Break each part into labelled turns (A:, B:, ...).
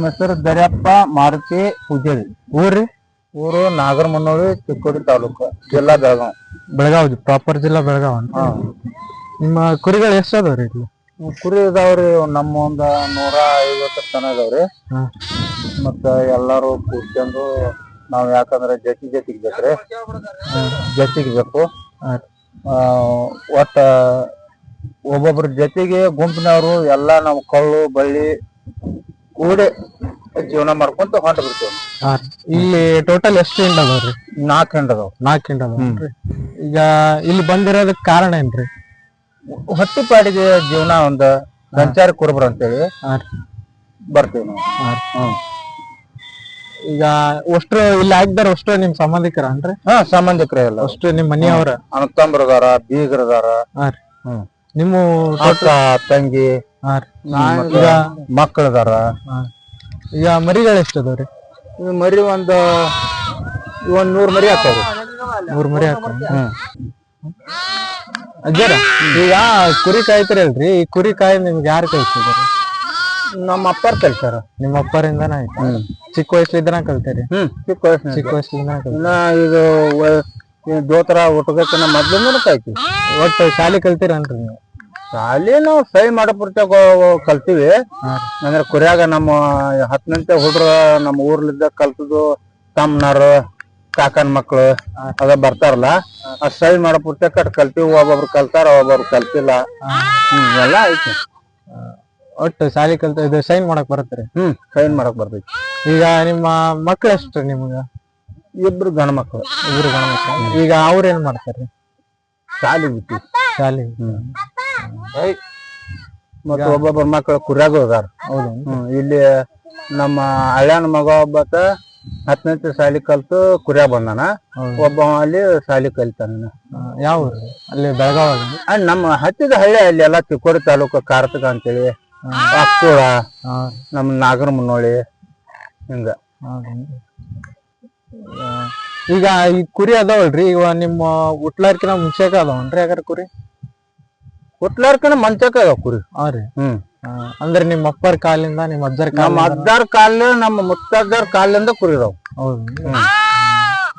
A: ನಮ್ಮ ಹೆಸರು ದರ್ಯಪ್ಪ ಮಾರುತಿ ಪೂಜಾರಿ.
B: ಊರ್ರಿ
A: ಊರು ನಾಗರಮನ್ನೋಳಿ ಚಿಕ್ಕೋಡಿ ತಾಲೂಕು ಜಿಲ್ಲಾ ಬೆಳಗಾವ್.
B: ಬೆಳಗಾವ್ ಪ್ರಾಪರ್ ಜಿಲ್ಲಾ ಬೆಳಗಾವ್ ಅಂತ. ನಿಮ್ಮ ಕುರಿಗಳು ಎಷ್ಟು ಅದಾವ್ರಿ ಇಲ್ಲಿ?
A: ಕುರಿ ಇದಾವ್ರಿ ನಮ್ಮ ಒಂದ ನೂರ ಐವತ್ತು ತನ ಇದಾವ್ರಿ. ಮತ್ತ ಎಲ್ಲಾರು ಕೂತ್ಕೊಂಡು ನಾವ್ ಯಾಕಂದ್ರೆ ಜತಿ ಜತಿಗ್ ಬೇಕ್ರಿ ಜತಿಗ್ ಬೇಕು. ಆ, ಒಟ್ಟ ಒಬ್ಬೊಬ್ರ ಜೊತೆಗೆ ಗುಂಪಿನವರು ಎಲ್ಲಾ ನಾವು ಕಳ್ಳು ಬಳ್ಳಿ ಕೂಡಿ ಜೀವನ ಮಾಡ್ಕೊಂತ ಹೊಂಟ ಬಿಡ್ತೇವೆ.
B: ಹಾ ಇಲ್ಲಿ ಟೋಟಲ್ ಎಷ್ಟು ಹಿಂಡ್ ಅದಾವ್ರಿ
A: ನಾಲ್ಕು ಹಿಂಡ್ ಅದಾವ.
B: ನಾಲ್ಕು ಹಿಂಡ್ ಅದಾವ್ರಿ ಈಗ ಇಲ್ಲಿ ಬಂದಿರೋದಕ್ ಕಾರಣ ಏನ್ರಿ?
A: ಹೊಟ್ಟಿ ಪಾಡಿಗೆ ಜೀವನ ಒಂದ ಸಂಚಾರ ಕುರುಬರು ಅಂತೇಳಿ
B: ಹಾ ರೀ.
A: ಬರ್ತೀವಿ ನಾವು.
B: ಹಾ ರೀ.
A: ಹ್ಮ್.
B: ಈಗ ಅಷ್ಟ್ರು ಇಲ್ಲಿ ಆಗ್ದಾರ ಅಷ್ಟು ನಿಮ್ ಸಂಬಂಧಿಕರ ಅನ್ರಿ
A: ಹಾ ಸಂಬಂಧಿಕರ ಎಲ್ಲ.
B: ಅಷ್ಟು ನಿಮ್ ಮನೆಯವ್ರ?
A: ಅಣ್ಣತಂಬ್ರ ಅದಾರ ಬೀಗರ್ ಅದಾರ
B: ಹಾ ರೀ.
A: ಹ್ಮ್.
B: ನಿಮ್ಮ
A: ಅಕ್ಕ ತಂಗಿ
B: ಈಗ
A: ಮಕ್ಕಳು ಅದಾರ?
B: ಈಗ ಮರಿಗಳು ಎಷ್ಟು ಅದಾವ್ರಿ
A: ಇವ್ ಮರಿ ಒಂದು ಒಂದ್ ನೂರ್ ಮರಿ ಹಾಕವ್ರಿ
B: ಮೂರ್ ಮರಿ ಹಾಕ ಅಜ್ಜಾರ ಈಗ ಕುರಿ ಕಾಯ್ತಿರಲ್ರಿ ಈ ಕುರಿ ಕಾಯಿ ನಿಮ್ಗೆ ಯಾರು ಕಳ್ಸಿದಾರೆ
A: ನಮ್ಮ ಅಪ್ಪರ್ ಕಲ್ತಾರ
B: ನಿಮ್ಮ ಅಪ್ಪರಿಂದನ ಆಯ್ತು?
A: ಹ್ಮ್.
B: ಚಿಕ್ಕ ವಯಸ್ಸಲಿದ್ದನ ಕಲ್ತಾರಿ?
A: ಚಿಕ್ಕ ವಯಸ್ಸು
B: ಚಿಕ್ಕ ಕಲ್ತೀರಿ.
A: ಇದು ವ- ಈ ದೋತರ ಮೊದ್ಲಿಂದನೂ ಕಾಯ್ತೀವಿ
B: ಒಟ್ಟು ಶಾಲೆ ಕಲ್ತೀರನ್ರಿ ನೀವು?
A: ಶಾಲೆ ನಾವು ಸೈ ಮಾಡೋ ಪುರ್ತಾಗ ಕಲ್ತೀವಿ. ಅಂದ್ರೆ ಕುರಿಯಾಗ ನಮ್ಮ ಹತ್ತನಂತೆ ಹುಡ್ರ ನಮ್ಮ ಊರ್ಲಿದ್ದ ಕಲ್ತದ್ದು ತಮ್ಮನರು ಕಾಕನ್ ಮಕ್ಳು ಅದ ಬರ್ತಾರಲ್ಲ. ಆ ಸೈ ಮಾಡೋ ಪುರ್ತ ಕಟ್ ಕಲ್ತೀವಿ. ಒಬ್ಬೊಬ್ರು ಕಲ್ತಾರ ಒಬ್ಬೊಬ್ರು ಕಲ್ತಿಲ್ಲ. ಹಿಂಗೆಲ್ಲ ಎಲ್ಲ ಐತಿ
B: ಒಟ್ಟು ಶಾಲಿ ಕಲ್ತ ಇದು ಸೈನ್ ಮಾಡಕ್ ಬರತ್ರಿ
A: ಹ್ಮ್ ಸೈನ್ ಮಾಡಕ್ ಬರ್ತೈತಿ.
B: ಈಗ ನಿಮ್ಮ ಮಕ್ಳು ಎಷ್ಟು ನಿಮ್ಗ?
A: ಇಬ್ರು ಗಂಡ ಮಕ್ಳು.
B: ಇಬ್ರು ಗಣ ಮಕ್ಳು. ಈಗ ಅವ್ರ ಏನ್ ಮಾಡ್ತಾರ್ರಿ?
A: ಶಾಲಿ ಬಿಟ್ಟಿ
B: ಶಾಲಿ.
A: ಹ್ಮ್. ಮತ್ತೆ ಒಬ್ಬೊಬ್ಬರ ಮಕ್ಕಳು ಕುರ್ಯಾಗ ಅದಾರ
B: ಹೌದು.
A: ಹ್ಮ್ ಇಲ್ಲಿ ನಮ್ಮ ಹಳ್ಯಾನ ಮಗ ಒಬ್ಬತ ಹತ್ತನೇ ಸಾಲಿ ಕಲ್ತು ಕುರ್ಯಾ ಬಂದಾನ. ಒಬ್ಬ ಅಲ್ಲಿ ಸಾಲಿ ಕಲಿತಾನ.
B: ಯಾವ ಅಲ್ಲಿ ಬೆಳಗಾವಿ
A: ನಮ್ಮ ಹತ್ತಿದ ಹಳ್ಳಿ ಅಲ್ಲಿ ಎಲ್ಲಾ ತಿಕೋಡಿ ತಾಲೂಕು ಕಾರ್ತಕ ಅಂತೇಳಿ. ಅಕ್ಕೂಳ ನಮ್ಮ ನಾಗರ ಮುನ್ನೋಳಿ ಹಿಂಗ.
B: ಈಗ ಈ ಕುರಿ ಅದಾವಲ್ರಿ ಈಗ ನಿಮ್ಮ ಉಟ್ಲಾರ್ಕಿನ ಮುಂಚೆಕ ಅದಾವನ್ರಿ ಯಾಕಾರ ಕುರಿ?
A: ಹುಟ್ಲಾರ್ಕನ ಮಂಚಕ ಅದಾವ ಕುರಿ
B: ಹಾ ರೀ.
A: ಹ್ಮ್.
B: ಅಂದ್ರೆ ನಿಮ್ಮ ಅಪ್ಪರ ಕಾಲಿಂದ ನಿಮ್ಮ ಅಜ್ಜರ
A: ನಮ್ಮ
B: ಕಾಲಿಂದ?
A: ಅಜ್ಜಾರ್ ಕಾಲ ನಮ್ಮ ಮುತ್ತಜ್ಜಾರ್ ಕಾಲಿಂದ ಕುರಿ ಅದಾವ
B: ಹೌದು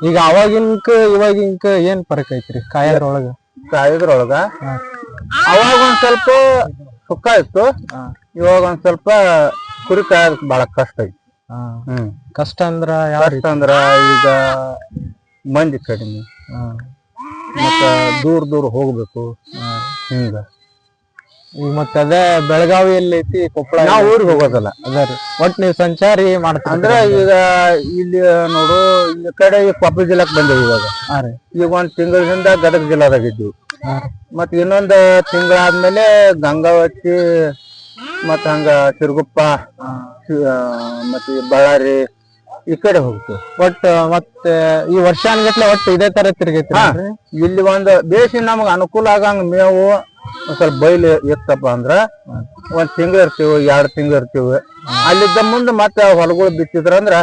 B: ಈಗ ಅವಾಗಿನ್ಕ ಇವಾಗಿನ್ಕ ಏನ್ ಫರಕ್ ಐತ್ರಿ? ಕಾಯದ್ರೊಳಗ?
A: ಕಾಯೋದ್ರೊಳಗ? ಅವಾಗ ಒಂದ್ ಸ್ವಲ್ಪ ಸುಖ ಇತ್ತು. ಇವಾಗ ಒಂದ್ ಸ್ವಲ್ಪ ಕುರಿ ಕಾಯೋದಕ್ ಬಹಳ ಕಷ್ಟ ಐತಿ. ಹ್ಮ್.
B: ಕಷ್ಟ ಅಂದ್ರ ಯಾವ
A: ಕಷ್ಟ ಅಂದ್ರ ಈಗ ಮಂದಿ ಕಡಿಮೆ. ಮತ್ತ ದೂರ ದೂರ ಹೋಗ್ಬೇಕು. ಹಿಂಗ
B: ಈಗ ಮತ್ತೆ ಅದೇ ಬೆಳಗಾವಿ ಎಲ್ಲಿ ಐತಿ ಕೊಪ್ಪಳ
A: ನಾವು ಊರಿಗೆ ಹೋಗೋದಲ್ಲ.
B: ಅದ ರೀ. ಒಟ್ ನೀವು ಸಂಚಾರಿ ಮಾಡ್ತೀರಿ
A: ಅಂದ್ರೆ ಈಗ ಇಲ್ಲಿ ನೋಡು ಈ ಕಡೆ ಈಗ ಕೊಪ್ಪಳ ಜಿಲ್ಲಾಕ್ ಬಂದೇವಿ ಇವಾಗ.
B: ಹಾ ರೀ.
A: ಈಗ ಒಂದ್ ತಿಂಗಳಿಂದ ಗದಗ ಜಿಲ್ಲಾದಾಗ ಇದ್ವಿ ಮತ್ ಇನ್ನೊಂದ್ ತಿಂಗಳಾದ್ಮೇಲೆ ಗಂಗಾವತಿ ಮತ್ ಹಂಗ ತಿರುಗುಪ್ಪ ಮತ್ತೆ ಬಳ್ಳಾರಿ ಈ ಕಡೆ ಹೋಗ್ತೀವಿ
B: ಒಟ್ ಮತ್ತೆ ಈ ವರ್ಷಾನ್ಗಟ್ಲೆ ಒಟ್ಟು ಇದೇ ತರ ತಿರುಗೈತಿ
A: ಇಲ್ಲಿ ಒಂದ್ ಬೇಸಿ ನಮಗ್ ಅನುಕೂಲ ಆಗಂಗ ಮೇವು ಒಂದ್ ಸ್ವಲ್ಪ ಬೈಲ್ ಇತ್ತಪ್ಪ ಅಂದ್ರ ಒಂದ್ ತಿಂಗಳ ಇರ್ತೀವಿ ಎರಡ್ ತಿಂಗಳ ಇರ್ತೀವಿ. ಅಲ್ಲಿದ್ದ ಮುಂದೆ ಮತ್ತೆ ಹೊಲಗಳು ಬಿತ್ತಿದ್ರ ಅಂದ್ರ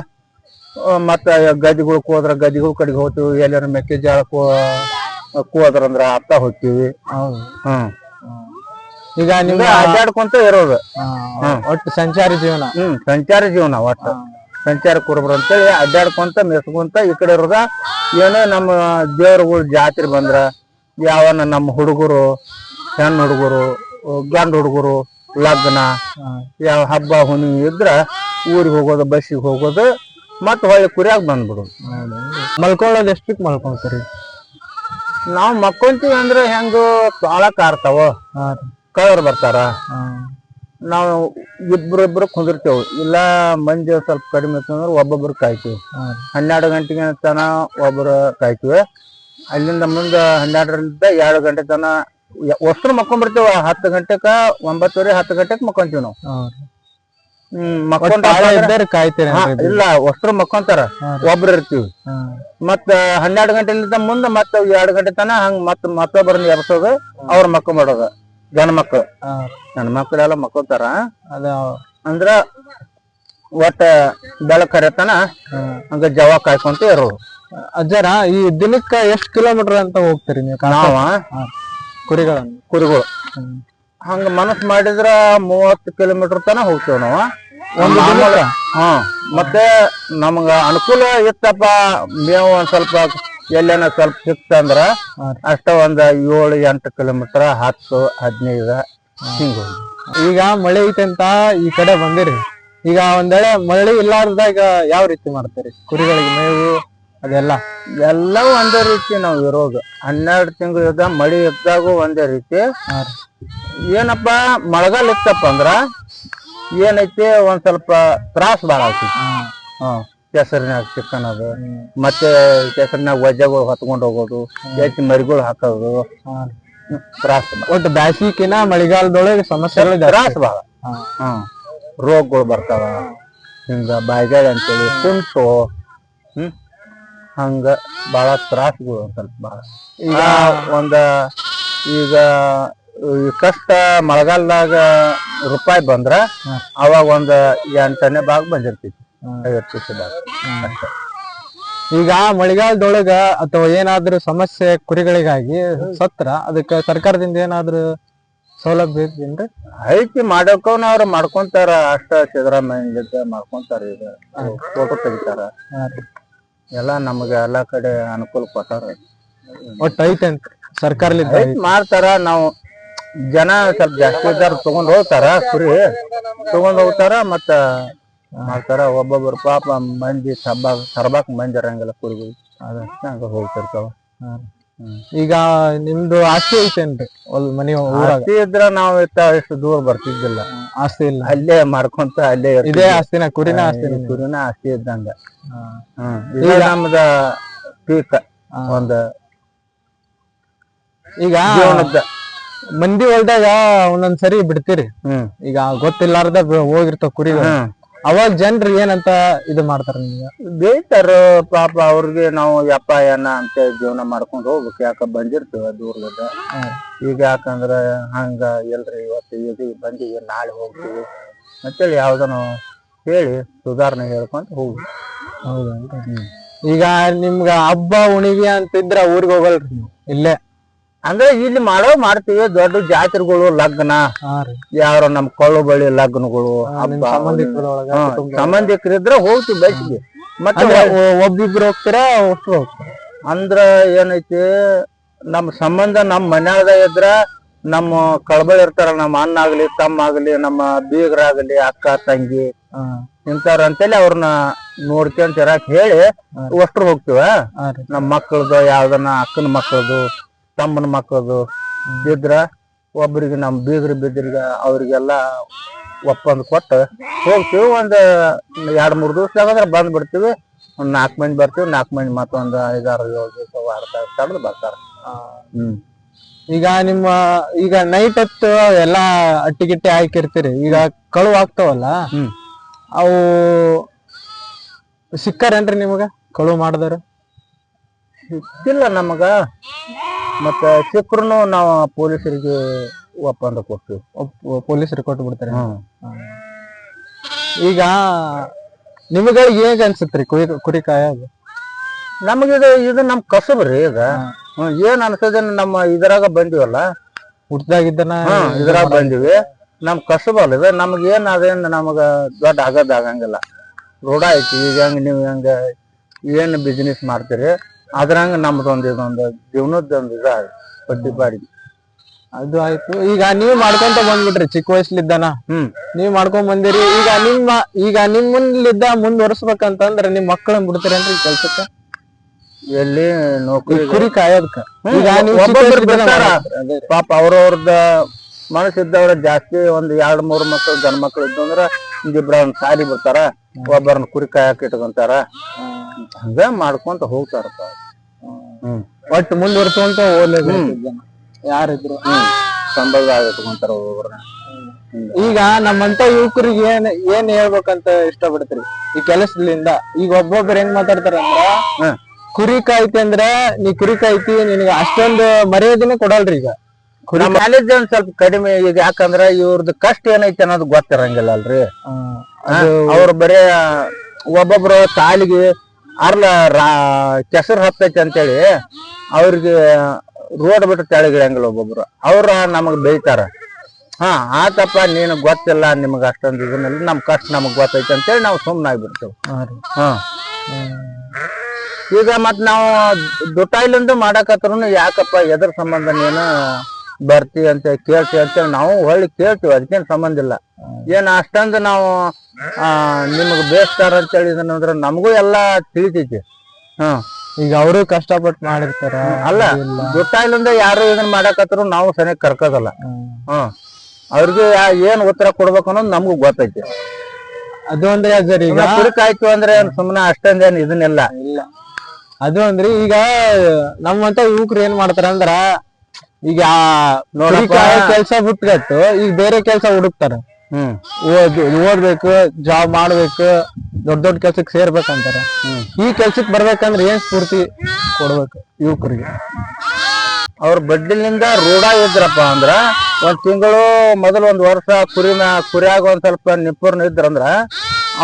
A: ಮತ್ತೆ ಗದಿಗಳು ಹೋದ್ರ ಗದಿಗಳು ಕಡೆಗೆ ಹೋಗ್ತೀವಿ ಎಲ್ಲಾರ ಮೆಕ್ಕೆಜೋಳ ಕೋದ್ರ ಅಂದ್ರ ಅತ್ತ ಹೋಗ್ತೀವಿ. ಹ್ಮ್.
B: ಈಗ ನಿಮ್ಗೆ
A: ಅಡ್ಡಾಡ್ಕೊಂತ ಇರೋದು.
B: ಒಟ್ಟು ಸಂಚಾರಿ ಜೀವನ.
A: ಹ್ಮ್ ಸಂಚಾರಿ ಜೀವನ ಒಟ್ಟ. ಸಂಚಾರ ಕುರುಬ್ರು ಅಂತೇಳಿ ಅಡ್ಡಾಡ್ಕೊಂತ ಮೆಸ್ಕೊಂತ ಈ ಕಡೆ ಇರೋದ. ಏನೋ ನಮ್ಮ ದೇವ್ರಗಳು ಜಾತ್ರೆ ಬಂದ್ರ ಯಾವನ ನಮ್ಮ ಹುಡುಗರು ಹೆಣ್ಣು ಹುಡುಗರು ಗಂಡು ಹುಡುಗರು ಲಗ್ನ ಯಾವ ಹಬ್ಬ ಹುಣ್ಣಿ ಇದ್ರ ಊರಿಗೆ ಹೋಗೋದು ಬಸ್ಸಿಗೆ ಹೋಗೋದು ಮತ್ತೆ ಹೊಳ್ಳಿ ಕುರಿಯಾಗಿ ಬಂದ್ಬಿಡೋದು.
B: ಮಲ್ಕೊಳ್ಳೋದು ಎಷ್ಟಕ್ಕೆ ಮಲ್ಕೊಂತೀರಿ
A: ನಾವು ಮಕ್ಕೊಂತೀವಿ ಅಂದ್ರೆ ಹೆಂಗ ತಾಳ ಕಾರ್ತಾವ ಕಳರ್ ಬರ್ತಾರ. ನಾವು ಇಬ್ಬರು ಇಬ್ಬರು ಕುಂದಿರ್ತೇವೆ. ಇಲ್ಲ ಮಂದಿ ಸ್ವಲ್ಪ ಕಡಿಮೆ ಇತ್ತು ಅಂದ್ರೆ ಒಬ್ಬೊಬ್ರು ಕಾಯ್ತೀವಿ. ಹನ್ನೆರಡು ಗಂಟೆಗೆ ತನ ಒಬ್ಬರು ಕಾಯ್ತೀವಿ. ಅಲ್ಲಿಂದ ಮುಂದೆ ಹನ್ನೆರಡರಿಂದ ಎರಡು ಗಂಟೆ ತನ ಒಸ್ರು ಮಕ್ಕೊಂಡ್ಬಿಡ್ತೇವೆ ಹತ್ತು ಗಂಟೆಕ ಒಂಬತ್ತುವರೆ ಹತ್ತು ಗಂಟೆಗೆ ಮಕ್ಕೊಂತೀವಿ ನಾವು. ಹ್ಮ್ ಮಕ್ಕೊಂಡ್ ಇಲ್ಲ ಒಸ್ರು ಮಕ್ಕೊಂತಾರ. ಒಬ್ರು ಇರ್ತೀವಿ. ಮತ್ತ ಹನ್ನೆರಡು ಗಂಟೆಲಿಂದ ಮುಂದೆ ಮತ್ತ ಎರಡು ಗಂಟೆ ತನ ಹಂಗ ಮತ್ತ ಮತ್ತೊಬ್ಬರನ್ನ ಎಬ್ಸೋದು ಅವ್ರ ಮಕ್ಕ ಮಾಡೋದು ಗಂಡ ಮಕ್ಳು. ಗಂಡ ಮಕ್ಳೆಲ್ಲ ಮಕ್ಕೋತಾರ?
B: ಅದ.
A: ಅಂದ್ರ ಒಟ್ಟ ಬೆಳಕರೆತನ ಹಂಗ ಜವ ಕಾಯ್ಕೊಂತ ಇರೋದು.
B: ಅಜ್ಜರ ಈ ದಿನಕ್ಕ ಎಷ್ಟ್ ಕಿಲೋಮೀಟರ್ ಅಂತ ಹೋಗ್ತೀರಿ ನೀವು
A: ನಾವ?
B: ಹಾ. ಕುರಿಗಳನ್ನು?
A: ಕುರಿಗಳು. ಹಂಗ ಮನಸ್ ಮಾಡಿದ್ರ ಮೂವತ್ತು ಕಿಲೋಮೀಟರ್ ತನ ಹೋಗ್ತೇವ್ ನಾವ.
B: ಒಂದು
A: ಮಾಮೂಲು- ಮತ್ತೆ ನಮ್ಗ ಅನುಕೂಲ ಇತ್ತಪ್ಪ ಮೇವು ಒಂದ್ ಸ್ವಲ್ಪ ಎಲ್ಲೇನ ಸ್ವಲ್ಪ ಸಿಕ್ತಂದ್ರ. ಅಷ್ಟ ಒಂದ್ ಏಳು ಎಂಟು ಕಿಲೋಮೀಟರ್ ಹತ್ತು ಹದಿನೈದು ಹಿಂಗ
B: ಈಗ ಮಳೆ ಐತೆ ಅಂತ ಈ ಕಡೆ ಬಂದಿರಿ. ಈಗ ಒಂದೇಳೆ ಮಳೆ ಇಲ್ಲಾರ್ದಾಗ ಯಾವ ರೀತಿ ಮಾಡ್ತೀರಿ? ಕುರಿಗಳಿಗೆ ಮೇವು ಅದೆಲ್ಲ?
A: ಎಲ್ಲ ಒಂದೇ ರೀತಿ ನಾವು ಇರೋದು. ಹನ್ನೆರಡು ತಿಂಗಳು ಇದ್ದ ಮಳೆ ಇದ್ದಾಗೂ ಒಂದೇ ರೀತಿ. ಏನಪ್ಪಾ ಮಳೆಗಾಲ ಇತ್ತಪ್ಪ ಅಂದ್ರ ಏನೈತಿ ಒಂದ್ ಸ್ವಲ್ಪ ತ್ರಾಸ ಬಾಳ ಆಗ್ತೈತಿ. ಹ್ಮ್ ಕೆಸರಿನಾಗ ಚಿಕ್ಕನದು
B: ಹ್ಮ್.
A: ಮತ್ತೆ ಕೆಸರಿನಾಗ ವಜ್ಜಗಳು ಹೊತ್ಕೊಂಡು ಹೋಗೋದು. ಹೆಚ್ಚು ಮರಿಗಳು ಹಾಕೋದು. ತ್ರಾಸ
B: ಒಟ್ಟು ಬ್ಯಾಸಿಗಿನ ಮಳೆಗಾಲದೊಳಗೆ ಸಮಸ್ಯೆಗಳು.
A: ತ್ರಾಸ. ಹ್ಮ್ ರೋಗಗಳು ಬರ್ತಾವ. ಹಿಂಗ ಬಾಯಿಗಾಳಿ ಅಂತೇಳಿ ಕುಂಟು ಹ್ಮ್. ಹಂಗ ಬಹಳ ತ್ರಾಸಗಳು ಸ್ವಲ್ಪ ಬಹಳ ಈಗ ಒಂದ ಈಗ ಕಷ್ಟ ಮಳೆಗಾಲದಾಗ ರೂಪಾಯಿ ಬಂದ್ರ ಅವಾಗ ಒಂದ್ ಎಂಟನೇ ಭಾಗ ಬಂದಿರ್ತೈತಿ. ಐವತ್ತು ಪೈಸೆ ಅಷ್ಟೇ
B: ಈಗ ಮಳೆಗಾಲದೊಳಗ ಅಥವಾ ಏನಾದ್ರೂ ಸಮಸ್ಯೆ ಕುರಿಗಳಿಗಾಗಿ ಸತ್ರ ಅದಕ್ಕೆ ಸರ್ಕಾರದಿಂದ ಏನಾದ್ರೂ ಸೌಲಭ್ಯ ಇದೇನ್ರಿ
A: ಐತಿ ಮಾಡೋಕವ್ನ ಅವ್ರು ಮಾಡ್ಕೊಂತಾರ. ಅಷ್ಟ ಸಿದ್ದರಾಮಯ್ಯ ಮಾಡ್ಕೊಂತಾರ ಈಗ. ಫೋಟೋ ತೆಗಿತಾರ. ಎಲ್ಲ ನಮ್ಗೆ ಎಲ್ಲಾ ಕಡೆ ಅನುಕೂಲ ಕೊಟ್ಟಾರ.
B: ಒಟ್ಟು ಐತಂತ ಸರ್ಕಾರಲಿಂದ
A: ಐತ್ ಮಾಡ್ತಾರ. ನಾವು ಜನ ಸ್ವಲ್ಪ ಜಾಸ್ತಿ ಇದ್ದಾರ ತಗೊಂಡ್ ಹೋಗ್ತಾರ. ಕುರಿ ತಗೊಂಡ್ ಹೋಗ್ತಾರ ಮತ್ತ ಮಾಡ್ತಾರ ಒಬ್ಬೊಬ್ರು ಪಾಪ ಮಂದಿ ಸಬ್ಬ ತರ್ಬಾಕ್ ಮಂದಿ ಇರಂಗಿಲ್ಲ ಕುರಿಗಳು. ಅದಷ್ಟ ಹಂಗ ಹೋಗ್ತಿರ್ತಾವ.
B: ಈಗ ನಿಮ್ದು ಆಸ್ತಿ ಐತೇನ್ರಿ? ಒಂದು ಮನೆ ಊರಾಗ?
A: ಆಸ್ತಿ ಇದ್ರ ನಾವ್ ಇತ್ತ ಇಷ್ಟು ದೂರ ಬರ್ತಿದ್ದಿಲ್ಲ.
B: ಆಸ್ತಿ ಇಲ್ಲ.
A: ಅಲ್ಲೇ ಮಾಡ್ಕೊಂತ ಅಲ್ಲೇ
B: ಇದೇ. ಆಸ್ತಿನ ಕುರಿನ ಆಸ್ತಿ
A: ಈ ಕುರಿನ ಆಸ್ತಿ ಇದ್ದಂಗ. ಹ್ಮ್ ನಮ್ದ ಪೀಕ್ ಒಂದ
B: ಈಗ
A: ಜೀವನದ.
B: ಮಂದಿ ಹೊಲ್ದಾಗ ಒಂದೊಂದ್ ಸರಿ ಬಿಡ್ತೀರಿ.
A: ಹ್ಮ್.
B: ಈಗ ಗೊತ್ತಿಲ್ಲಾರ್ದ ಬ- ಹೋಗಿರ್ತಾವ ಕುರಿ
A: ಹ್ಮ್
B: ಅವಾಗ ಜನರು ಏನಂತ ಇದು ಮಾಡ್ತಾರೆ ನಿಮ್ಗೆ?
A: ಬೇಯ್ತಾರ ಪಾಪ ಅವ್ರಿಗೆ ನಾವು ಯಪ್ಪ ಏನ ಅಂತ ಜೀವನ ಮಾಡ್ಕೊಂಡು ಹೋಗ್ಬೇಕು. ಯಾಕ ಬಂದಿರ್ತೀವ ದೂರದಿಂದ ಈಗ ಯಾಕಂದ್ರ ಹಂಗ ಎಲ್ರಿ ಇವತ್ತು ಇದು ಬಂದೀವಿ ನಾಳೆ ಹೋಗ್ತೀವಿ. ಅಂತೇಳಿ ಯಾವ್ದನೋ ಹೇಳಿ ಸುಧಾರಣೆ ಹೇಳ್ಕೊಂಡು ಹೋಗಿ
B: ಹೌದಾ ಈಗ ನಿಮ್ಗ ಹಬ್ಬ ಉಣಿಗೆ ಅಂತಿದ್ರ ಊರಿಗೆ ಹೋಗಲ್ರಿ ನೀವು? ಇಲ್ಲೇ?
A: ಅಂದ್ರೆ ಇಲ್ಲಿ ಮಾಡೋ ಮಾಡ್ತೀವಿ ದೊಡ್ಡ ಜಾತ್ರೆಗಳು ಲಗ್ನ. ಯಾರ ನಮ್ ಕಳ್ಳು ಬಳಿ ಲಗ್ನಗಳು ಸಂಬಂಧಿಕರಿದ್ರೆ ಹೋಗ್ತೀವಿ ಬೈಸಿಗೆ ಮತ್ತೆ
B: ಒಬ್ಬಿಬ್ರು ಹೋಗ್ತೀರಾ ಹೋಗ್ತೀರಾ?
A: ಅಂದ್ರ ಏನೈತಿ ನಮ್ ಸಂಬಂಧ ನಮ್ ಮನ್ಯಾಗ ಇದ್ರ ನಮ್ಮ ಕಳಬಳಿ ಇರ್ತಾರ ನಮ್ಮ ಅಣ್ಣ ಆಗ್ಲಿ ತಮ್ಮ ಆಗ್ಲಿ ನಮ್ಮ ಬೀಗರಾಗ್ಲಿ ಅಕ್ಕ ತಂಗಿ
B: ಇಂತವ್ರ
A: ಇಂಥವ್ರ ಅಂತೇಳಿ ಅವ್ರನ್ನ ನೋಡ್ಕೊಂತ ಇರಾಕ್ ಹೇಳಿ ಅಷ್ಟ್ರು ಹೋಗ್ತಿವ. ನಮ್ಮ ಮಕ್ಕಳದು ಯಾವ್ದನ ಅಕ್ಕನ ಮಕ್ಕಳದು ತಮ್ಮನ ಮಕ್ಕಳದು ಬಿದ್ರೆ ಒಬ್ರಿಗೆ ನಮ್ಮ ಬೀಗ್ರ ಬಿದ್ರಿಗೆ ಅವ್ರಿಗೆಲ್ಲ ಒಪ್ಪಂದ ಕೊಟ್ಟು. ಹೋಗ್ತೀವಿ ಒಂದ್ ಎರಡ್ ಮೂರ್ ದಿವಸದಾಗಂದ್ರೆ ಬಂದು ಬಿಡ್ತೀವಿ. ಒಂದು ನಾಲ್ಕು ಮಂದಿ ಬರ್ತೀವಿ ನಾಲ್ಕು ಮಂದಿ ಮತ್ತೊಂದು ಐದಾರು ಏಳು ದಿವಸ ವಾರ ತಡೆದು ಬರ್ತಾರೆ. ಹ್ಮ್.
B: ಈಗ ನಿಮ್ಮ ಈಗ ನೈಟ್ ಹೊತ್ತು ಎಲ್ಲಾ ಅಟ್ಟಿ ಗಿಟ್ಟಿ ಹಾಕಿರ್ತೀರಿ. ಈಗ ಕಳು ಆಗ್ತಾವಲ್ಲ?
A: ಹ್ಮ್.
B: ಅವು ಸಿಕ್ಕಾರೇನ್ರಿ ನಿಮಗ? ಕಳು ಮಾಡಿದಾರ?
A: ಸಿಕ್ಕಿಲ್ಲ ನಮಗ. ಮತ್ತ ಸಿಕ್ರುನು ನಾವು ಪೊಲೀಸರಿಗೆ ಒಪ್ಪಂದ ಕೊಡ್ತೀವಿ.
B: ಪೊಲೀಸರು ಕೊಟ್ಟು ಬಿಡ್ತಾರೆ ಈಗ ನಿಮಗಳಿಗೆ ಅನ್ಸುತ್ತೆ ರೀ ಕುರಿ ಕುರಿ ಕಾಯೋದು
A: ನಮಗಿದು ಇದು ನಮ್ ಕಸಬ್ರಿ ಈಗ. ಹ್ಮ್, ಏನ್ ಅನ್ಸದ ನಮ್ಮ ಇದ್ರಾಗ ಬಂದಿವಲ್ಲ?
B: ಹುಟ್ಟದಾಗಿದ್ದನ
A: ಇದ್ರಾಗ ಬಂದಿವಿ. ನಮ್ ಕಸಬಲ್ಲ ಇದು. ನಮ್ಗೆ ಏನ್ ಅದೇನ್ ನಮಗ ದೊಡ್ಡ ಆಗದ ಆಗಂಗಿಲ್ಲ. ರೂಢ ಐತಿ. ಈಗ ಹಂಗ ನೀವ್ ಹಂಗ ಏನ್ ಬಿಸ್ನೆಸ್ ಮಾಡ್ತೀರಿ? ಅದ್ರಂಗ ನಮ್ದೊಂದ್ ಇದೊಂದು ಜೀವನದೊಂದು ಇದ ಬಡ್ಡಿ ಬಾಡಿಗೆ
B: ಅದು ಆಯ್ತು. ಈಗ ನೀವ್ ಮಾಡ್ಕೊಂತ ಬಂದ್ಬಿಟ್ರಿ ಚಿಕ್ಕ ವಯಸ್ಲಿದ್ದಾನ?
A: ಹ್ಮ್.
B: ನೀವ್ ಮಾಡ್ಕೊಂಡ್ ಬಂದಿರಿ. ಈಗ ನಿಮ್ಮ ಈಗ ನಿಮ್ಮಲ್ಲಿದ್ದ ಮುಂದುವರ್ಸ್ಬೇಕಂತಂದ್ರ ನಿಮ್ ಮಕ್ಕಳನ್ನ ಬಿಡ್ತೀರೇನ್ರಿ ಕೆಲ್ಸಕ್ಕ?
A: ಎಲ್ಲಿ
B: ಈ
A: ನೌಕರಿ
B: ಕುರಿ ಕಾಯೋದಕ್ಕ ಈಗ ನೀವು ಚಿಕ್ಕ. ಮಾಡ್ತೀರಿ.
A: ಪಾಪ ಅವ್ರವ್ರದ ಮನಸ್ಸಿದ್ದವ್ರ ಜಾಸ್ತಿ ಒಂದ್ ಎರಡ್ ಮೂರ್ ಮಕ್ಳು ಗಂಡ್ ಮಕ್ಳು ಇದ್ದಂದ್ರ ಒಂದಿಬ್ರ ಒಂದ್ ಸಾರಿ ಬಿಡ್ತಾರ. ಒಬ್ಬರನ್ನ ಕುರಿ ಕಾಯಕ್ ಇಟ್ಕೊಂತಾರ. ಹಂಗ ಮಾಡ್ಕೊಂತ ಹೋಗ್ತಾರಪ್ಪ ಹ್ಮ್.
B: ಒಟ್ಟು ಮುಂದುವರ್ಸುವಂತ ಓದ್ಲೇಬೇಕು. ಯಾರಿದ್ರು.
A: ಸಂಬಳ ಒಬ್ಬೊಬ್ರನ್ನ
B: ಈಗ ನಮ್ಮಂತ ಯುವಕರಿಗೆ ಏನ್ ಏನ್ ಹೇಳ್ಬೇಕಂತ ಇಷ್ಟಪಡ್ತೀರಿ? ಈ ಕೆಲಸದಿಂದ. ಈಗ ಒಬ್ಬೊಬ್ರು ಹೆಂಗ್ ಮಾತಾಡ್ತಾರ ಅಂದ್ರ. ಕುರಿ ಕಾಯ್ತಿ ಅಂದ್ರ ನೀ ಕುರಿ ಕಾಯ್ತಿ ನಿನಗ ಅಷ್ಟೊಂದು ಮರ್ಯಾದೆನೆ ಕೊಡಲ್ರಿ ಈಗ. ಕುರಿ
A: ಮ್ಯಾನೇಜ್ ನಾಲೆಜ್ ಒಂದ್ ಸ್ವಲ್ಪ ಕಡಿಮೆ ಈಗ ಯಾಕಂದ್ರ ಇವ್ರದ್ದು ಕಷ್ಟ ಏನೈತಿ ಅನ್ನೋದು ಗೊತ್ತಿರಂಗಿಲ್ಲ ಅಲ್ರಿ. ಅವ್ರು ಬರೇ ಒಬ್ಬೊಬ್ರು ತಾಲಿಗೆ ಅರ್ಲ ರಾ ಕೆಸರು ಹತ್ತೈತಿ ಅಂತೇಳಿ ಅವ್ರಿಗೆ ರೋಡ್ ಬಿಟ್ಟು ತೆಳಗಿಳಂಗಿಲ್ಲ ಒಬ್ಬೊಬ್ರು. ಅವ್ರ ನಮಗ್ ಬೈತಾರ. ಹಾ ಆತಪ್ಪ ನೀನು ಗೊತ್ತಿಲ್ಲ ನಿಮ್ಗೆ ಅಷ್ಟೊಂದು ಇದನ್ನೆಲ್ಲ ನಮ್ ಕಷ್ಟ ನಮಗ್ ಗೊತ್ತೈತೆ ಅಂತೇಳಿ ನಾವು ಸುಮ್ಮನಾಗ್ಬಿಡ್ತೇವೆ
B: ಹಾ
A: ಈಗ ಮತ್ ನಾವು ದುಟಾಯ್ಲಿಂದ ಮಾಡಕತ್ರೂ ಯಾಕಪ್ಪ ಎದ್ರ ಸಂಬಂಧ ನೀನು ಬರ್ತಿ ಅಂತ ಕೇಳ್ತಿ ಅಂತ ನಾವು ಹೊಳ್ಳಿ ಕೇಳ್ತೀವಿ ಅದಕ್ಕೇನು ಸಂಬಂಧ ಇಲ್ಲ. ಏನ್ ಅಷ್ಟೊಂದು ನಾವು ಆ ನಿಮಗ್ ಬೇಸ್ತಾರ ಅಂತೇಳಿ ಇದನ್ನಂದ್ರ ನಮಗೂ ಎಲ್ಲಾ ತಿಳಿತೈತಿ. ಹ್ಮ್
B: ಈಗ ಅವರು ಕಷ್ಟಪಟ್ಟು ಮಾಡಿರ್ತಾರ?
A: ಅಲ್ಲ ಗೊತ್ತಾಗ್ಲಿಂದ ಯಾರು ಇದನ್ನ ಮಾಡಕತ್ರು ನಾವು ಸರಿಯಾಗಿ ಕರ್ಕೋದಲ್ಲ.
B: ಹ್ಮ್.
A: ಅವ್ರಿಗೆ ಏನ್ ಉತ್ತರ ಕೊಡ್ಬೇಕು ಅನ್ನೋದು ನಮಗೂ ಗೊತ್ತೈತಿ.
B: ಅದು ಅಂದ್ರೆ ಅಜ್ಜರ್ ಈಗ
A: ಸುಮ್ನೆ ಕುರಿಕ್ ಅಂದ್ರೆ ಸುಮ್ಮನೆ ಅಷ್ಟೊಂದೇನು ಇದನ್ನೆಲ್ಲ ಇದನ್ನಿಲ್ಲ.
B: ಇಲ್ಲ. ಅದು ಅಂದ್ರೆ ಈಗ ನಮ್ಮಂತ ಯುವಕರು ಏನ್ ಮಾಡ್ತಾರ ಅಂದ್ರ ಈಗ. ಕೆಲಸ ಬಿಟ್ಕಟ್ಟು ಈಗ ಬೇರೆ ಕೆಲಸ ಹುಡುಕ್ತಾರ.
A: ಹ್ಮ್.
B: ಓದ್ ಓದ್ಬೇಕು ಜಾಬ್ ಮಾಡ್ಬೇಕು ದೊಡ್ಡ ದೊಡ್ಡ ಕೆಲ್ಸಕ್ಕೆ ಸೇರ್ಬೇಕಂತಾರ. ಈ ಕೆಲ್ಸಕ್ ಬರ್ಬೇಕಂದ್ರೆ ಏನ್ ಸ್ಫೂರ್ತಿ ಕೊಡ್ಬೇಕು ಯುವಕರಿಗೆ?
A: ಅವ್ರ ಬಡ್ಡಿಲಿಂದ ರೂಢ ಇದ್ರಪ್ಪ ಅಂದ್ರ ಒಂದ್ ತಿಂಗಳು ಮೊದಲು ಒಂದ್ ವರ್ಷ ಕುರಿ ಕುರಿಯಾಗ ಒಂದ್ ಸ್ವಲ್ಪ ನಿಪುರ್ನ ಇದ್ರಂದ್ರ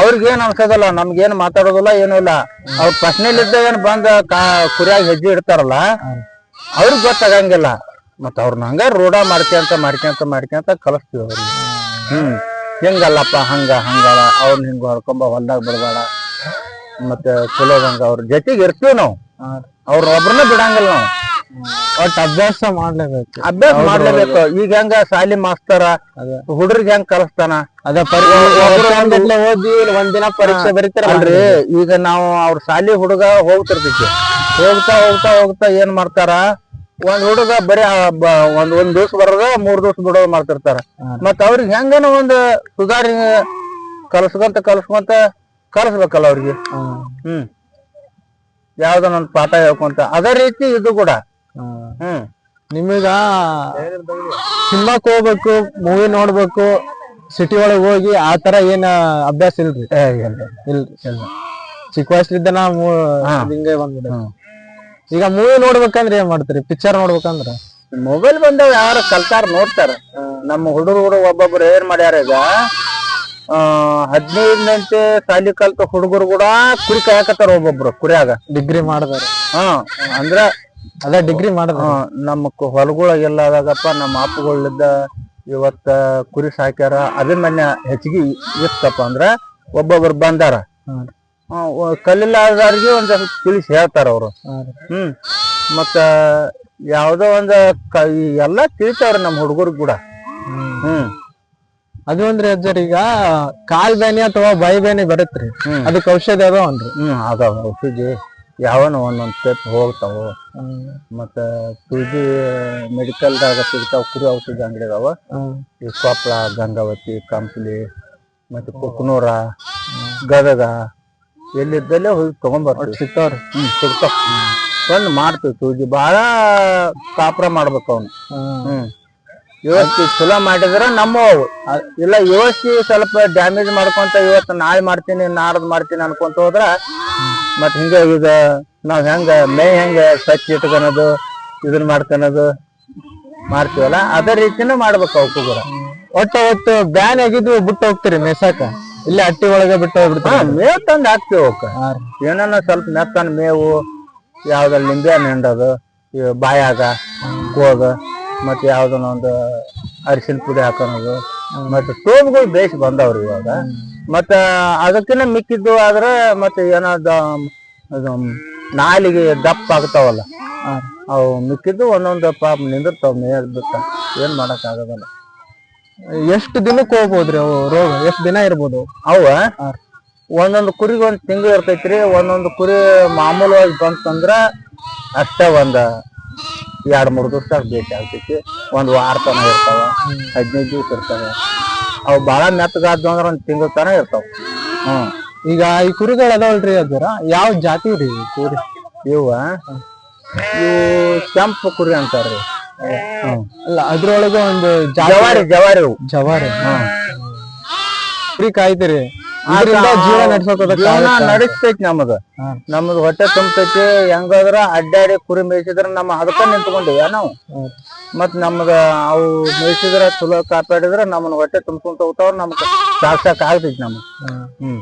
A: ಅವ್ರಿಗೇನ್ ಅನ್ಸೋದಲ್ಲ ನಮ್ಗೇನ್ ಮಾತಾಡೋದಿಲ್ಲ ಏನೂ ಇಲ್ಲ. ಅವ್ರ ಪ್ರಶ್ನೆಲಿದ್ದ ಏನ್ ಬಂದ ಕುರಿಯಾಗ ಹೆಜ್ಜೆ ಇಡ್ತಾರಲ್ಲ ಅವ್ರಿಗೆ ಗೊತ್ತಾಗಂಗಿಲ್ಲ. ಮತ್ತ ಅವ್ರನ್ನ ಹಂಗ ರೋಡ ಮಾಡ್ಕೊಂತ ಮಾಡ್ಕೊಂತ ಮಾಡ್ಕೊಂತ ಕಲಿಸ್ತೀವಿ ಅವ್ರಿಗೆ. ಹ್ಮ್. ಹೆಂಗಲ್ಲಪ್ಪ ಹಂಗ ಹಂಗಲ್ಲ ಅವ್ರನ್ನ ಹಿಂಗ ಹೊಡ್ಕೊಂಬ ಹೊಲ್ದಾಗ ಬಿಡಬೇಡ. ಮತ್ತೆ ಚಲೋದಂಗ ಅವ್ರ ಜೊತೆಗೆ ಇರ್ತೀವಿ ನಾವು. ಅವ್ರ ಒಬ್ರನ್ನ ಬಿಡಂಗಿಲ್ಲ ನಾವು.
B: ಒಟ್ ಅಭ್ಯಾಸ ಮಾಡ್ಲೇಬೇಕು.
A: ಅಭ್ಯಾಸ ಮಾಡ್ಲೇಬೇಕು. ಈಗ ಹೆಂಗ ಶಾಲಿ ಮಾಸ್ತರ. ಹುಡುಗ್ರಿಗೆ ಹೆಂಗ್ ಕಲಿಸ್ತಾನ?
B: ಅದ ಓದಿ ಒಂದಿನ ಪರೀಕ್ಷೆ
A: ಬರೀತಾರಲ್ರಿ? ಈಗ ನಾವು ಅವ್ರ ಶಾಲಿ ಹುಡುಗ ಹೋಗ್ತಿರ್ತೈತಿ ಹೋಗ್ತಾ ಹೋಗ್ತಾ ಹೋಗ್ತಾ ಏನ್ ಮಾಡ್ತಾರ? ಒಂದ್ ಹುಡುಗ ಬರೀ ಆ ಬ- ಒಂದ್ ಒಂದ್ ದಿವ್ಸ ಬರೋದ ಮೂರ್ ದಿವ್ಸ ಬಿಡೋದ್ ಮಾಡ್ತಿರ್ತಾರ.
B: ಮತ್
A: ಮತ್ತ ಅವ್ರಿಗೆ ಹೆಂಗನ ಒಂದ್ ಸುಧಾರಿ ಕಲ್ಸ್ಕೊಂತ ಕಲ್ಸ್ಕೊಂತ ಕಲ್ಸ್ಬೇಕಲ್ಲ ಅವ್ರಿಗೆ. ಹ್ಮ್. ಯಾವ್ದನ ಒಂದ್ ಪಾಠ ಹೇಳ್ಕೊಂತ. ಅದೇ ರೀತಿ ಇದು ಕೂಡ. ಹ್ಮ್.
B: ನಿಮಗ ಸಿನಿಮಾಕ್ ಹೋಗ್ಬೇಕು ಮೂವಿ ನೋಡ್ಬೇಕು ಸಿಟಿ ಒಳಗ್ ಹೋಗಿ ಆ ತರ ಏನ ಅಭ್ಯಾಸ ಇಲ್ರಿ? ಇಲ್ರಿ. ಚಿಕ್ಕ ವಯಸ್ಸಲಿದ್ದ ನಾ
A: ಹಾ.
B: ಹಿಂಗೆ ಬಂದ್ಬಿಡ. ಈಗ ಮೂವಿ ನೋಡ್ಬೇಕಂದ್ರೆ ಏನ್ ಮಾಡ್ತೀರಿ? ಪಿಕ್ಚರ್ ನೋಡ್ಬೇಕಂದ್ರ?
A: ಮೊಬೈಲ್ ಬಂದಾಗ ಯಾರು? ಕಲ್ತಾರ ನೋಡ್ತಾರ. ನಮ್ಮ ಹುಡುಗರು ಒಬ್ಬೊಬ್ರು ಏನ್ ಮಾಡ್ಯಾರ ಈಗ? ಹದಿನೈದು ಗಂಟೆ ಸಾಲಿ ಕಲ್ತ ಹುಡುಗರು ಕೂಡ ಕುರಿ ಕಾಯಕತ್ತಾರ ಒಬ್ಬೊಬ್ರು ಕುರಿಯಾಗ.
B: ಡಿಗ್ರಿ ಮಾಡಿದಾರೆ
A: ಹಾ ಅಂದ್ರ
B: ಅದ ಡಿಗ್ರಿ ಮಾಡಿದ
A: ನಮ್ ನಮ್ಮ ಕು- ಆದಾಗಪ್ಪ ನಮ್ಮ ಅಪ್ಪಗಳಿದ್ದ ಇವತ್ತ ಕುರಿ ಸಾಕ್ಯಾರ. ಅಭಿಮನ್ಯ ಹೆಚ್ಚಿಗೆ ಇತ್ತಪ್ಪ ಅಂದ್ರ ಒಬ್ಬೊಬ್ರು ಬಂದಾರ. ಕಲಿಲಾರ್ದವ್ರಿಗೆ ಒಂದ್ ಸ್ವಲ್ಪ ತಿಳಿಸಿ ಹೇಳ್ತಾರ ಅವ್ರು. ಹ್ಮ್. ಮತ್ತ ಯಾವ್ದೋ ಒಂದ್ ಕ- ಈ ಎಲ್ಲಾ ತಿಳಿತಾವ್ರ ನಮ್ಮ ಹುಡುಗರು ಕೂಡ. ಹ್ಮ್.
B: ಅದು ಅಂದ್ರೆ ಅಜ್ಜರ್ ಈಗ ಕಾಲ್ ಬೇನೆ ಅಥವಾ ಬಾಯಿ ಬೇನೆ ಬರುತ್ತ್ರಿ
A: ಹ್ಮ್.
B: ಅದಕ್ಕೆ ಔಷಧಿ ಅದಾವನ್ರಿ
A: ಹ್ಮ್ ಅದಾವ ಔಷಧಿ. ಯಾವನ ಒಂದೊಂದ್ ಸ್ಟೆಪ್ ಹೋಗ್ತಾವ. ಮತ್ತ ಮೆಡಿಕಲ್ ಮೆಡಿಕಲ್ದಾಗ ಸಿಗ್ತಾವ ಕುರಿ ಔಷಧಿ ಅಂಗಡಿ ಅದಾವ. ಈ ಕೊಪ್ಪಳ ಗಂಗಾವತಿ ಕಂಪ್ಲಿ ಮತ್ತೆ ಕುಕ್ನೂರ ಗದಗ. ಎಲ್ಲಿದ್ದಲ್ಲೇ ಹೋಗಿ ತಗೊಂಡ್ಬರ್ತೀವಿ
B: ಸಿಗ್ತಾವ್ರಿ.
A: ಹ್ಮ್ ಸಿಗ್ತಾವ. ಬಂದು ಮಾಡ್ತೀವಿ ಸೂಜಿ ಬಹಳ ಕಾಪುರ ಮಾಡ್ಬೇಕು ಅವನು. ಹ್ಮ್. ವ್ಯವಸ್ಥೆ ಚಲೋ ಮಾಡಿದ್ರ ನಮ್ಮ ಅವು. ಇಲ್ಲ ಇವತ್ತು ಸ್ವಲ್ಪ ಡ್ಯಾಮೇಜ್ ಮಾಡ್ಕೊಂತ ಇವತ್ತು ನಾಳೆ ಮಾಡ್ತೀನಿ ನಾಡ್ದು ಮಾಡ್ತೀನಿ ಅನ್ಕೊಂತ ಹೋದ್ರ ಮತ್ ಹಿಂಗ ಈಗ ನಾವ್ ಹೆಂಗ ಮೇ ಹೆಂಗ ಸ್ವಚ್ಛ ಇಟ್ಕೊಳೋದು ಇದನ್ನ ಮಾಡ್ಕೊಳೋದು ಮಾಡ್ತೀವಲ್ಲ ಅದೇ ರೀತಿನೂ ಮಾಡ್ಬೇಕು ಅವಕ್ಕೂ ಕೂಡ
B: ಒಟ್ಟ ಒಟ್ಟು ಬ್ಯಾನ್ ಆಗಿದ್ವು ಬಿಟ್ಟು ಹೋಗ್ತೀರಿ ಮೇಸಾಕ ಇಲ್ಲಿ ಹಟ್ಟಿ ಒಳಗೆ ಬಿಟ್ಟು ಹೋಗ್ಬಿಡ್ತಾರೆ
A: ಮೇವು ತಂದು ಹಾಕ್ತಿವಿ ಅವಕ್ಕ ಏನನ್ನ ಸ್ವಲ್ಪ ಮೆತ್ತನ ಮೇವು ಯಾವ್ದ ನಿಂಬೆ ಹಣ್ಣು ಹಿಂಡೋದು ಬಾಯಾಗ ಹೋಗ ಮತ್ತೆ ಯಾವ್ದನ್ನ ಒಂದು ಅರಿಶಿನ ಪುಡಿ ಹಾಕೋದು ಮತ್ತೆ ಸ್ಟೋವ್ಗಳು ಬೇಸ್ ಬಂದವ್ರಿ ಇವಾಗ. ಮತ್ತ ಅದಕ್ಕಿನ್ನ ಮಿಕ್ಕಿದ್ದು ಆದ್ರೆ ಮತ್ತೆ ಏನಾದ ನಾಲಿಗೆ ದಪ್ಪ ಆಗ್ತಾವಲ್ಲ. ಅವು ಮಿಕ್ಕಿದ್ದು ಒಂದೊಂದು ಪಾಪ ನಿಂದಿರ್ತಾವ ಮೇಲ್ ಬಿಟ್ಟ. ಏನ್ ಮಾಡಕ್ ಆಗೋದಲ್ಲ
B: ಎಷ್ಟು ದಿನಕ್ಕೆ ಹೋಗ್ಬೋದ್ರಿ ಅವು ರೋಗ? ಎಷ್ಟು ದಿನ ಇರ್ಬೋದು?
A: ಅವ? ಒಂದೊಂದು ಕುರಿಗೆ ಒಂದು ತಿಂಗಳು ಇರ್ತೈತ್ರಿ ಒಂದೊಂದು ಕುರಿ ಮಾಮೂಲವಾಗಿ ಬಂತಂದ್ರ ಅಷ್ಟೇ ಒಂದ ಎರಡು ಮೂರು ದಿವಸ ಭೇಟಿ ಆಗ್ತೈತಿ ಒಂದು ವಾರ ತನ ಇರ್ತಾವ ಹದಿನೈದು ದಿವಸ ಇರ್ತಾವ. ಅವು ಬಹಳ ಮೆತ್ತಗಾದ್ವು ಅಂದ್ರ ಒಂದ್ ತಿಂಗಳ ತನ ಇರ್ತಾವ. ಹ್ಮ್.
B: ಈಗ ಈ ಕುರಿಗಳು ಅದಾವಲ್ರಿ ಅದರ ಯಾವ ಜಾತಿ ರೀ ಕುರಿ?
A: ಇವ ಇವು ಕೆಂಪು ಕುರಿ ಅಂತಾರ್ರಿ.
B: ಅಲ್ಲ ಅದ್ರೊಳಗ ಒಂದು
A: ಜವಾರಿ ಜವಾರಿ ಅವು
B: ಜವಾರಿ ಕುರಿ ಕಾಯ್ತೀರಿ. ಇದರಿಂದ
A: ಜೀವನ ನಡೆಸ್ತೈತಿ ನಮ್ಮದ
B: ಹಾ.
A: ನಮ್ಮದು ಹೊಟ್ಟೆ ತುಂಬತೈತಿ ಹೆಂಗಾದ್ರ ಅಡ್ಡಾಡಿ ಕುರಿ ಮೇಯಿಸಿದ್ರ ನಮ್ಮ ಅದಕ್ಕ ನಿಂತ್ಕೊಂಡಿವ ನಾವು. ಮತ್ ನಮ್ಗ ಅವು ಮೇಯಿಸಿದ್ರ ಚಲೋ ಕಾಪಾಡಿದ್ರ ನಮ್ಮನ್ನ ಹೊಟ್ಟೆ ತುಂಬ್ಕೊಂತ ಹೋಗ್ತಾವ್ರ ನಮ್ಗ ಸಾಕ್ಸಾಕ್ ಆಗ್ತೈತಿ ನಮ್ಗ. ಹ್ಮ್.